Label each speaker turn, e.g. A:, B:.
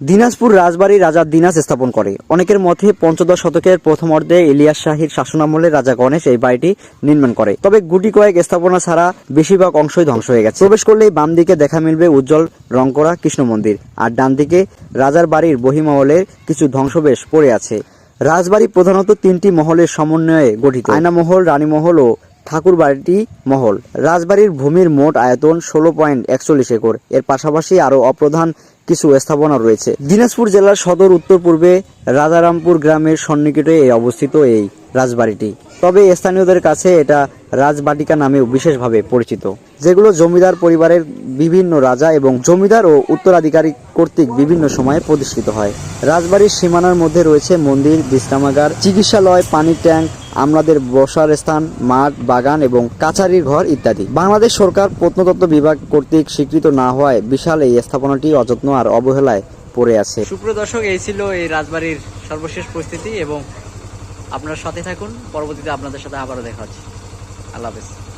A: দিনাজপুর রাজবাড়ি রাজা দিনাজ স্থাপন করে। অনেকের মতে পঞ্চদশ শতকের প্রথম অর্ধে ইলিয়াস শাহীর শাসনামলে রাজা গণেশ এই বাড়িটি নির্মাণ করে। তবে গুটি কয়েক স্থাপনা ছাড়া বেশিরভাগ অংশই ধ্বংস হয়ে গেছে। প্রবেশ করলেই বাম দিকে দেখা মিলবে উজ্জ্বল রং করা কৃষ্ণ মন্দির আর ডান দিকে রাজার বাড়ির বহিমহলের কিছু ধ্বংসবেশ পড়ে আছে। রাজবাড়ি প্রধানত তিনটি মহলের সমন্বয়ে গঠিত। আয়না মহল রানী মহল ও ঠাকুর বাড়িটি মহল। রাজবাড়ির ভূমির মোট আয়তন ষোলো পয়েন্ট একচল্লিশ একর। এর পাশাপাশি আরও অপ্রধান কিছু স্থাপনা রয়েছে। দিনাজপুর জেলার সদর উত্তর পূর্বে রাজারামপুর গ্রামের সন্নিকটে এই অবস্থিত এই রাজবাড়িটি। তবে স্থানীয়দের কাছে এটা রাজবাটিকা নামেও বিশেষভাবে পরিচিত, যেগুলো জমিদার পরিবারের বিভিন্ন রাজা এবং জমিদার ও উত্তরাধিকারী কর্তৃক বিভিন্ন সময়ে প্রতিষ্ঠিত হয়। রাজবাড়ির সীমানার মধ্যে রয়েছে মন্দির, বিশ্রামাগার, চিকিৎসালয় পানির ট্যাঙ্ক আমলাদের বসার স্থান, মাঠ, বাগান এবং কাছারির ঘর ইত্যাদি। বাংলাদেশ সরকার প্রত্নতত্ত্ব বিভাগ কর্তৃক স্বীকৃত না হওয়ায় বিশাল এই স্থাপনাটি অযত্ন আর অবহেলায় পড়ে আছে।
B: সুপ্রিয় দর্শক, এই ছিল এই রাজবাড়ির সর্বশেষ পরিস্থিতি এবং আপনার সাথে থাকুন। পরবর্তীতে আপনাদের সাথে আবারও দেখা হচ্ছে। আল্লাহ হাফেজ।